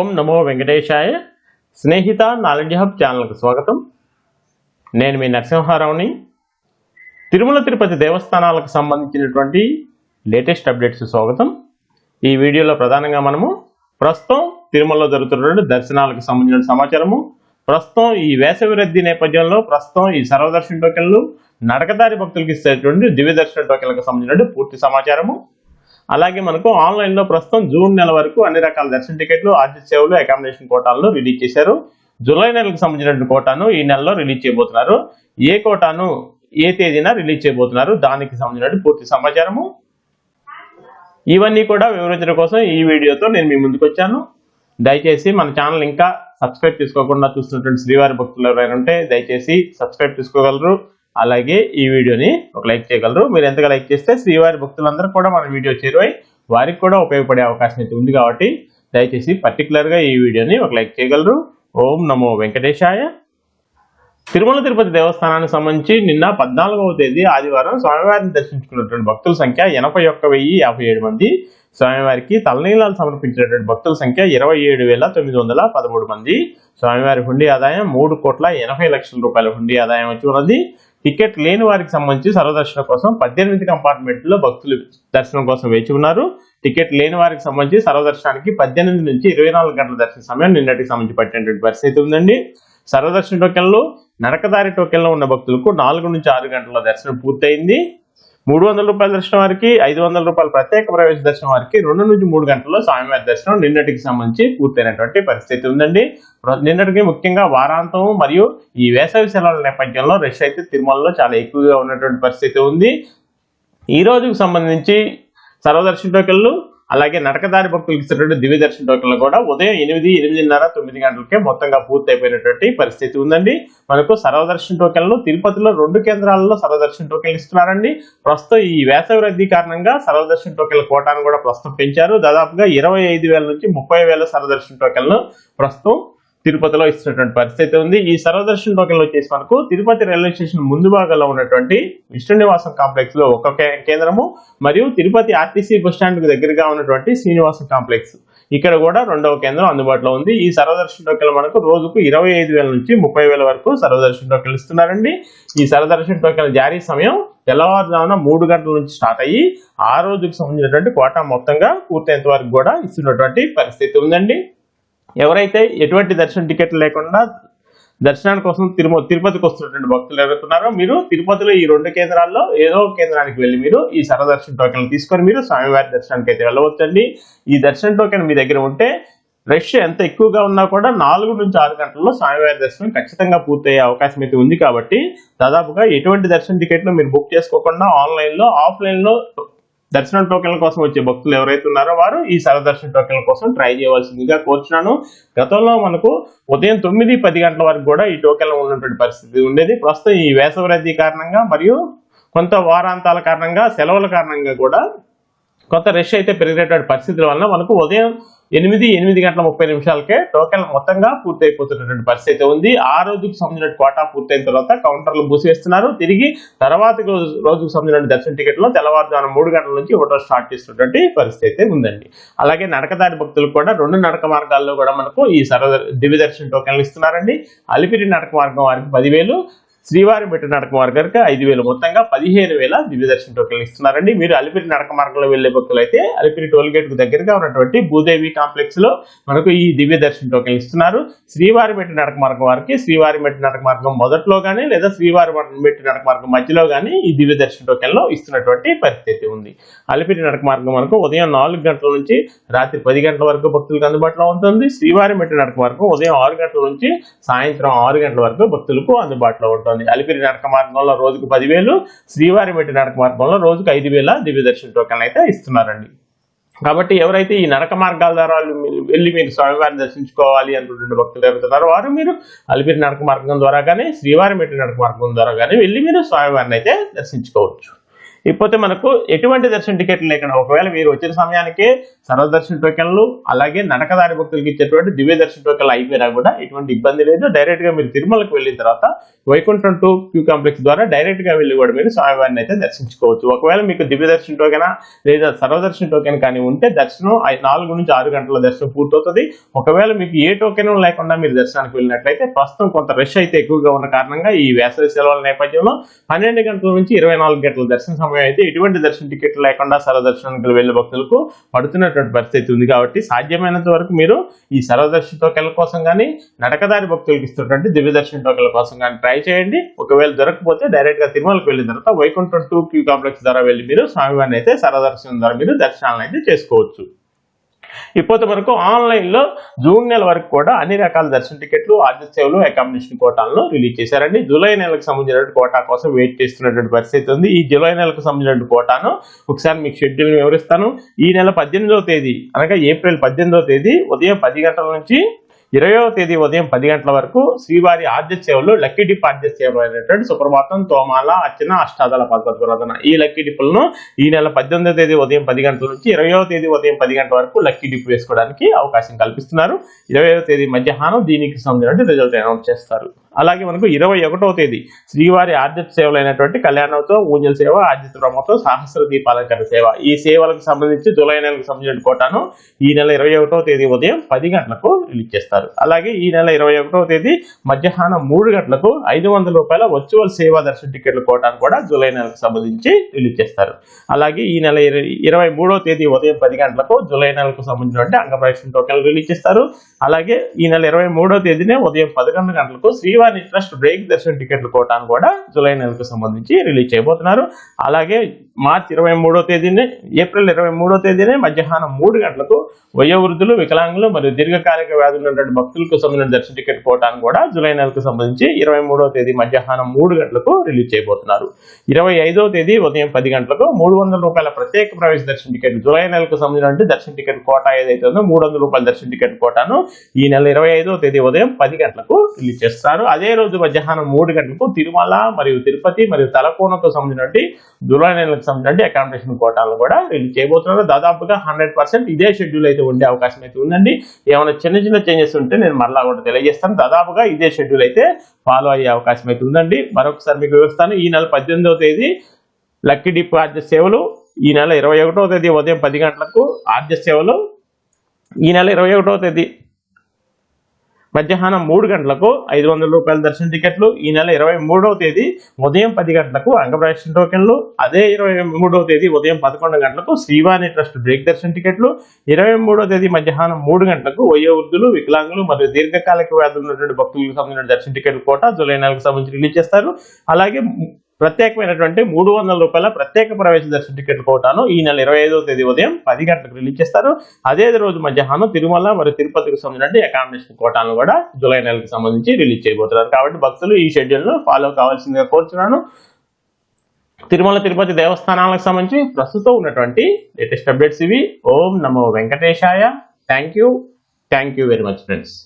ఓం నమో వెంకటేశాయ. Snehitha knowledge hub ఛానల్కి స్వాగతం. నేను మీ నరసింహారావుని. తిరుమల తిరుపతి దేవస్థానాలకు సంబంధించినటువంటి లేటెస్ట్ అప్డేట్స్ స్వాగతం. ఈ వీడియోలో ప్రధానంగా మనము ప్రస్తుతం తిరుమలలో జరుగుతున్నటువంటి దర్శనాలకు సంబంధించిన సమాచారము. ప్రస్తుతం ఈ వేసవి రద్దీ నేపథ్యంలో ప్రస్తుతం ఈ సర్వదర్శన టోకెన్లు నడకదారి భక్తులకు ఇచ్చేటువంటి దివ్య దర్శన టోకెన్లకు సంబంధించినటువంటి పూర్తి సమాచారము. అలాగే మనకు ఆన్లైన్లో ప్రస్తుతం జూన్ నెల వరకు అన్ని రకాల దర్శన టికెట్లు ఆర్జిత సేవలు అకామిడేషన్ కోటాలను రిలీజ్ చేశారు. జూలై నెలకు సంబంధించిన కోటాను ఈ నెలలో రిలీజ్ చేయబోతున్నారు. ఏ కోటాను ఏ తేదీన రిలీజ్ చేయబోతున్నారు? దానికి సంబంధించిన పూర్తి సమాచారము. ఇవన్నీ కూడా వివరించడం కోసం ఈ వీడియోతో నేను మీ ముందుకు వచ్చాను. దయచేసి మన ఛానల్ ఇంకా సబ్స్క్రైబ్ చేసుకోకుండా చూస్తున్నటువంటి శ్రీవారి భక్తులు ఎవరైనా ఉంటే దయచేసి సబ్స్క్రైబ్ చేసుకోగలరు. అలాగే ఈ వీడియోని ఒక లైక్ చేయగలరు. మీరు ఎంతగా లైక్ చేస్తే శ్రీవారి భక్తులందరూ కూడా మన వీడియో చేరువై వారికి కూడా ఉపయోగపడే అవకాశం అయితే ఉంది కాబట్టి దయచేసి పర్టికులర్గా ఈ వీడియోని ఒక లైక్ చేయగలరు. ఓం నమో వెంకటేశాయ. తిరుమల తిరుపతి దేవస్థానానికి సంబంధించి నిన్న పద్నాలుగవ తేదీ ఆదివారం స్వామివారిని దర్శించుకున్నటువంటి భక్తుల సంఖ్య ఎనభై ఒక్క వెయ్యి యాభై ఏడు మంది. స్వామివారికి తలనీలాలు సమర్పించినటువంటి భక్తుల సంఖ్య ఇరవై ఏడు వేల తొమ్మిది వందల పదమూడు మంది. స్వామివారి హుండీ ఆదాయం మూడు కోట్ల ఎనభై లక్షల రూపాయల హుండీ ఆదాయం వచ్చి ఉన్నది. టికెట్ లేని వారికి సంబంధించి సర్వదర్శనం కోసం పద్దెనిమిది కంపార్ట్మెంట్లో భక్తులు దర్శనం కోసం వేచి ఉన్నారు. టికెట్ లేని వారికి సంబంధించి సర్వదర్శనానికి పద్దెనిమిది నుంచి ఇరవై నాలుగు గంటల దర్శన సమయం నిన్నటికి సంబంధించి పట్టినటువంటి పరిస్థితి ఉందండి. సర్వదర్శన టోకెన్లు నరకదారి టోకెన్లో ఉన్న భక్తులకు నాలుగు నుంచి ఆరు గంటల దర్శనం పూర్తయింది. మూడు వందల రూపాయల దర్శనం వారికి ఐదు వందల రూపాయల ప్రత్యేక ప్రవేశ దర్శనం వారికి రెండు నుంచి మూడు గంటల్లో స్వామివారి దర్శనం నిన్నటికి సంబంధించి పూర్తయినటువంటి పరిస్థితి ఉందండి. నిన్నటికి ముఖ్యంగా వారాంతం మరియు ఈ వేసవి సెలవుల నేపథ్యంలో రష్ అయితే తిరుమలలో చాలా ఎక్కువగా ఉన్నటువంటి పరిస్థితి ఉంది. ఈ రోజుకు సంబంధించి సర్వదర్శన టోకెన్లు అలాగే నడకదారి భక్తులకు ఇచ్చినటువంటి దివ్య దర్శన టోకెన్లు కూడా ఉదయం ఎనిమిది ఎనిమిదిన్నర తొమ్మిది గంటలకే మొత్తంగా పూర్తయిపోయినటువంటి పరిస్థితి ఉందండి. మనకు సర్వదర్శన టోకెన్లు తిరుపతిలో రెండు కేంద్రాలలో సర్వదర్శన టోకెన్లు ఇస్తున్నారండి. ప్రస్తుతం ఈ వేసవి రద్దీ కారణంగా సర్వదర్శన టోకెన్ల కోటాను కూడా ప్రస్తుతం పెంచారు. దాదాపుగా ఇరవై ఐదు వేల నుంచి ముప్పై వేల సర్వదర్శన టోకెన్లు ప్రస్తుతం తిరుపతిలో ఇస్తున్నటువంటి పరిస్థితి ఉంది. ఈ సర్వదర్శన టోకెన్లు వచ్చేసి మనకు తిరుపతి రైల్వే స్టేషన్ ముందు భాగంలో ఉన్నటువంటి విష్ణు నివాసం కాంప్లెక్స్లో ఒక కేంద్రము మరియు తిరుపతి ఆర్టీసీ బస్ స్టాండ్కు దగ్గరగా ఉన్నటువంటి శ్రీనివాసం కాంప్లెక్స్ ఇక్కడ కూడా రెండవ కేంద్రం అందుబాటులో ఉంది. ఈ సర్వదర్శన టోకెన్లు మనకు రోజుకు ఇరవై ఐదు వేల నుంచి ముప్పై వేల వరకు సర్వదర్శన టోకెన్లు ఇస్తున్నారండి. ఈ సర్వదర్శన టోకెన్ల జారీ సమయం తెల్లవారుజామున మూడు గంటల నుంచి స్టార్ట్ అయ్యి ఆ రోజుకు సంబంధించినటువంటి కోటా మొత్తంగా పూర్తయ్యేంత వరకు కూడా ఇస్తున్నటువంటి పరిస్థితి ఉందండి. ఎవరైతే ఎటువంటి దర్శన టికెట్లు లేకుండా దర్శనానికి కోసం తిరుమల తిరుపతికి వస్తున్నటువంటి భక్తులు ఎవరుతున్నారో మీరు తిరుపతిలో ఈ రెండు కేంద్రాల్లో ఏదో కేంద్రానికి వెళ్ళి మీరు ఈ సరదర్శన టోకెన్ తీసుకొని మీరు స్వామివారి దర్శనానికి అయితే వెళ్ళవచ్చండి. ఈ దర్శన టోకెన్ మీ దగ్గర ఉంటే రష్ ఎంత ఎక్కువగా ఉన్నా కూడా నాలుగు నుంచి ఆరు గంటల్లో స్వామివారి దర్శనం ఖచ్చితంగా పూర్తయ్యే అవకాశం అయితే ఉంది కాబట్టి దాదాపుగా ఎటువంటి దర్శన టికెట్లు మీరు బుక్ చేసుకోకుండా ఆన్లైన్లో ఆఫ్లైన్లో దర్శనం టోకెన్ల కోసం వచ్చే భక్తులు ఎవరైతే ఉన్నారో వారు ఈ సరదర్శన టోకెన్ల కోసం ట్రై చేయవలసిందిగా కోరుచున్నాను. గతంలో మనకు ఉదయం తొమ్మిది పది గంటల వరకు కూడా ఈ టోకెన్లు ఉన్నటువంటి పరిస్థితి ఉండేది. ప్రస్తుతం ఈ వేసవి రద్దీ కారణంగా మరియు కొంత వారాంతాల కారణంగా సెలవుల కారణంగా కూడా కొంత రష్ అయితే పెరిగినటువంటి పరిస్థితుల వలన మనకు ఉదయం ఎనిమిది ఎనిమిది గంటల ముప్పై నిమిషాలకే టోకెన్ మొత్తంగా పూర్తి అయిపోతున్నటువంటి పరిస్థితి ఉంది. ఆ రోజుకు సంబంధించిన కోటా పూర్తయిన తర్వాత కౌంటర్లు మూసివేస్తున్నారు. తిరిగి తర్వాత రోజు రోజుకు సంబంధించిన దర్శన టికెట్లో తెల్లవారుజామున మూడు గంటల నుంచి ఒకటో స్టార్ట్ చేస్తున్నటువంటి పరిస్థితి అయితే ఉందండి. అలాగే నడకదారి భక్తులు కూడా రెండు నడక మార్గాల్లో కూడా మనకు ఈ సర్వ దివ్య దర్శన టోకెన్లు ఇస్తున్నారండి. అలిపిరి నడక మార్గం వారికి పదివేలు శ్రీవారి మెట్టు నడక మార్గానికి ఐదు వేలు మొత్తంగా పదిహేను వేల దివ్య దర్శన టోకెన్లు ఇస్తున్నారండి. మీరు అలిపిరి నడక మార్గంలో వెళ్ళే భక్తులు అయితే అలిపిరి టోల్ గేట్కు దగ్గరగా ఉన్నటువంటి భూదేవి కాంప్లెక్స్లో మనకు ఈ దివ్య దర్శన టోకెన్ ఇస్తున్నారు. శ్రీవారి మెట్టు నడక మార్గం వారికి శ్రీవారి మెట్టు నడక మార్గం మొదట్లో గానీ లేదా శ్రీవారి మెట్టు నడక మార్గం మధ్యలో గానీ ఈ దివ్య దర్శన టోకెన్లో ఇస్తున్నటువంటి పరిస్థితి ఉంది. అలిపిరి నడక మార్గం మనకు ఉదయం నాలుగు గంటల నుంచి రాత్రి పది గంటల వరకు భక్తులకు అందుబాటులో ఉంటుంది. శ్రీవారి మెట్టు నడక మార్గం ఉదయం ఆరు గంటల నుంచి సాయంత్రం ఆరు గంటల వరకు భక్తులకు అందుబాటులో ఉంటుంది. అలిపిరి నడక మార్గంలో రోజుకు పదివేలు శ్రీవారిమెట్టి నడక మార్గంలో రోజుకు ఐదు వేల దివ్య దర్శన టోకెన్లు అయితే ఇస్తున్నారండి. కాబట్టి ఎవరైతే ఈ నరక మార్గాల ద్వారా మీరు వెళ్ళి మీరు స్వామివారిని దర్శించుకోవాలి అనుకుంటున్న భక్తులు ఎవరుతున్నారో వారు మీరు అలిపిరి నడక మార్గం ద్వారా కానీ శ్రీవారి మెట్టి నడక మార్గం ద్వారా కానీ వెళ్ళి మీరు స్వామివారిని అయితే దర్శించుకోవచ్చు. ఇకపోతే మనకు ఎటువంటి దర్శన టికెట్లు లేకుండా ఒకవేళ మీరు వచ్చిన సమయానికే సర్వదర్శన టోకెన్లు అలాగే నడకదారి భక్తులకు ఇచ్చేటువంటి దివ్య దర్శన టోకెన్లు అయిపోయినా కూడా ఎటువంటి ఇబ్బంది లేదు. డైరెక్ట్గా మీరు తిరుమలకు వెళ్ళిన తర్వాత వైకుంఠం టూ క్యూ కాంప్లెక్స్ ద్వారా డైరెక్ట్గా వెళ్ళి కూడా మీరు స్వామివారిని అయితే దర్శించుకోవచ్చు. ఒకవేళ మీకు దివ్య దర్శన టోకెన్ లేదా సర్వదర్శన టోకెన్ కానీ ఉంటే దర్శనం నాలుగు నుంచి ఆరు గంటల దర్శనం పూర్తవుతుంది. ఒకవేళ మీకు ఏ టోకెన్ లేకుండా మీరు దర్శనానికి వెళ్ళినట్లయితే ప్రస్తుతం కొంత రష్ అయితే ఎక్కువగా ఉన్న కారణంగా ఈ వేసవి సెలవుల నేపథ్యంలో పన్నెండు గంటల నుంచి ఇరవై నాలుగు గంటల దర్శనం సమయం అయితే ఎటువంటి దర్శన టికెట్లు లేకుండా సర్వదర్శనానికి వెళ్ళే భక్తులకు పడుతున్నటువంటి పరిస్థితి ఉంది కాబట్టి సాధ్యమైనంత వరకు మీరు ఈ సర్వదర్శన టోకెల కోసం కానీ నడకదారి భక్తులకు ఇస్తున్నటువంటి దివ్య దర్శన టోకెల కోసం కానీ ట్రై చేయండి. ఒకవేళ దొరకకపోతే డైరెక్ట్గా తిరుమలకు వెళ్ళిన తర్వాత వైకుంఠం టూ క్యూ కాంప్లెక్స్ ద్వారా వెళ్ళి మీరు స్వామివారిని అయితే సర్వదర్శనం ద్వారా మీరు దర్శనాలను అయితే చేసుకోవచ్చు. ఇకపోతే మనకు ఆన్లైన్లో జూన్ నెల వరకు కూడా అన్ని రకాల దర్శన టికెట్లు ఆర్థిక సేవలు అకామిడేషన్ కోటాలను రిలీజ్ చేశారండి. జూలై నెలకు సంబంధించినటువంటి కోటా కోసం వెయిట్ చేస్తున్నటువంటి పరిస్థితి ఉంది. ఈ జూలై నెలకు సంబంధించినటువంటి కోటాను ఒకసారి మీకు షెడ్యూల్ వివరిస్తాను. ఈ నెల పద్దెనిమిదవ తేదీ అనగా ఏప్రిల్ పద్దెనిమిదవ తేదీ ఉదయం పది గంటల నుంచి ఇరవయో తేదీ ఉదయం పది గంటల వరకు శ్రీవారి ఆద్య సేవలు లక్కీ డిప్ ఆద్య సేవలు అయినటువంటి సుప్రభాతం తోమాల అర్చన అష్టాదల పద్మపురాధన ఈ లక్కీ డిప్పులను ఈ నెల పద్దెనిమిదో తేదీ ఉదయం పది గంటల నుంచి ఇరవయో తేదీ ఉదయం పది గంటల వరకు లక్కీ డిప్ వేసుకోవడానికి అవకాశం కల్పిస్తున్నారు. ఇరవయో తేదీ మధ్యాహ్నం దీనికి సంబంధించిన రిజల్ట్ అనౌన్స్ చేస్తారు. అలాగే మనకు ఇరవై ఒకటవ తేదీ శ్రీవారి ఆర్జిత సేవలైనటువంటి అయినటువంటి కళ్యాణోత్సవం ఊంజల్ సేవ ఆర్జిత బ్రహ్మతో సహస్ర దీపాలంకరణ సేవ. ఈ సేవలకు సంబంధించి జూలై నెలకు సంబంధించిన కోటాను ఈ నెల ఇరవై ఒకటవ తేదీ ఉదయం పది గంటలకు రిలీజ్ చేస్తారు. అలాగే ఈ నెల ఇరవై ఒకటవ తేదీ మధ్యాహ్నం మూడు గంటలకు ఐదు వందల రూపాయల వర్చువల్ సేవా దర్శన టికెట్ల కోటాను కూడా జూలై నెలకు సంబంధించి రిలీజ్ చేస్తారు. అలాగే ఈ నెల ఇరవై మూడవ తేదీ ఉదయం పది గంటలకు జూలై నెలకు సంబంధించినటువంటి అంగప్రవేశం టోకెన్లు రిలీజ్ చేస్తారు. అలాగే ఈ నెల ఇరవై మూడో తేదీనే ఉదయం పదకొండు గంటలకు శ్రీ శ్రీవారి ట్రస్ట్ బ్రేక్ దర్శన టికెట్లు కోటాను కూడా జూలై నెలకు సంబంధించి రిలీజ్ చేయబోతున్నారు. అలాగే మార్చి ఇరవై మూడో తేదీనే ఏప్రిల్ ఇరవై మూడో తేదీనే మధ్యాహ్నం మూడు గంటలకు వయోవృద్ధులు వికలాంగులు మరియు దీర్ఘకాలిక వ్యాధులు ఉన్నటువంటి భక్తులకు సంబంధించిన దర్శన టికెట్ కోటాను కూడా జూలై నెలకు సంబంధించి ఇరవై మూడో తేదీ మధ్యాహ్నం మూడు గంటలకు రిలీజ్ చేయబోతున్నారు. ఇరవై ఐదో తేదీ ఉదయం పది గంటలకు మూడు వందల రూపాయల ప్రత్యేక ప్రవేశ దర్శన టికెట్ జూలై నెలకు సంబంధించిన దర్శన టికెట్ కోటా ఏదైతే ఉందో మూడు వందల రూపాయల దర్శన టికెట్ కోటాను ఈ నెల ఇరవై ఐదో తేదీ ఉదయం పది గంటలకు రిలీజ్ చేస్తారు. అదే రోజు మధ్యాహ్నం మూడు గంటలకు తిరుమల మరియు తిరుపతి మరియు తలకోనకు సంబంధించినటువంటి దూరాలకు నెలకు సంబంధించిన అకామిడేషన్ కోటాలను కూడా రిలీజ్ చేయబోతున్నారు. దాదాపుగా హండ్రెడ్ పర్సెంట్ ఇదే షెడ్యూల్ అయితే ఉండే అవకాశం అయితే ఉందండి. ఏమైనా చిన్న చిన్న చేంజెస్ ఉంటే నేను మరలా కూడా తెలియజేస్తాను. దాదాపుగా ఇదే షెడ్యూల్ అయితే ఫాలో అయ్యే అవకాశం అయితే ఉందండి. మరొకసారి మీకు వివరిస్తాను. ఈ నెల పద్దెనిమిదవ తేదీ లక్కీ డిప్ ఆర్జ సేవలు ఈ నెల ఇరవై ఒకటో తేదీ ఉదయం పది గంటలకు ఆర్జ సేవలు ఈ నెల ఇరవై ఒకటవ తేదీ మధ్యాహ్నం మూడు గంటలకు ఐదు వందల రూపాయల దర్శన టికెట్లు. ఈ నెల ఇరవై మూడవ తేదీ ఉదయం పది గంటలకు అంగప్రవేశం టోకెన్లు. అదే ఇరవై మూడవ తేదీ ఉదయం పదకొండు గంటలకు శ్రీవాణి ట్రస్ట్ బ్రేక్ దర్శన టికెట్లు. ఇరవై మూడవ తేదీ మధ్యాహ్నం మూడు గంటలకు వయోవృద్ధులు వికలాంగులు మరియు దీర్ఘకాలిక వ్యాధులు ఉన్నటువంటి భక్తులకు సంబంధించిన దర్శన టికెట్లు కోట జూలై నెలకు సంబంధించి రిలీజ్ చేస్తారు. అలాగే ప్రత్యేకమైనటువంటి మూడు వందల రూపాయల ప్రత్యేక ప్రవేశ దర్శన టికెట్లు కోటాను ఈ నెల ఇరవై ఐదవ తేదీ ఉదయం పది గంటలకు రిలీజ్ చేస్తారు. అదే రోజు మధ్యాహ్నం తిరుమల మరియు తిరుపతికి సంబంధించిన అకామిడేషన్ కోటాను కూడా జూలై నెలకు సంబంధించి రిలీజ్ చేయబోతున్నారు. కాబట్టి భక్తులు ఈ షెడ్యూల్ను ఫాలో కావాల్సిందిగా కోరుతున్నాను తిరుమల తిరుపతి దేవస్థానాలకు సంబంధించి ప్రస్తుతం ఉన్నటువంటి లేటెస్ట్ అప్డేట్స్ ఇవి. ఓం నమో వెంకటేశాయ. Thank you thank you very much friends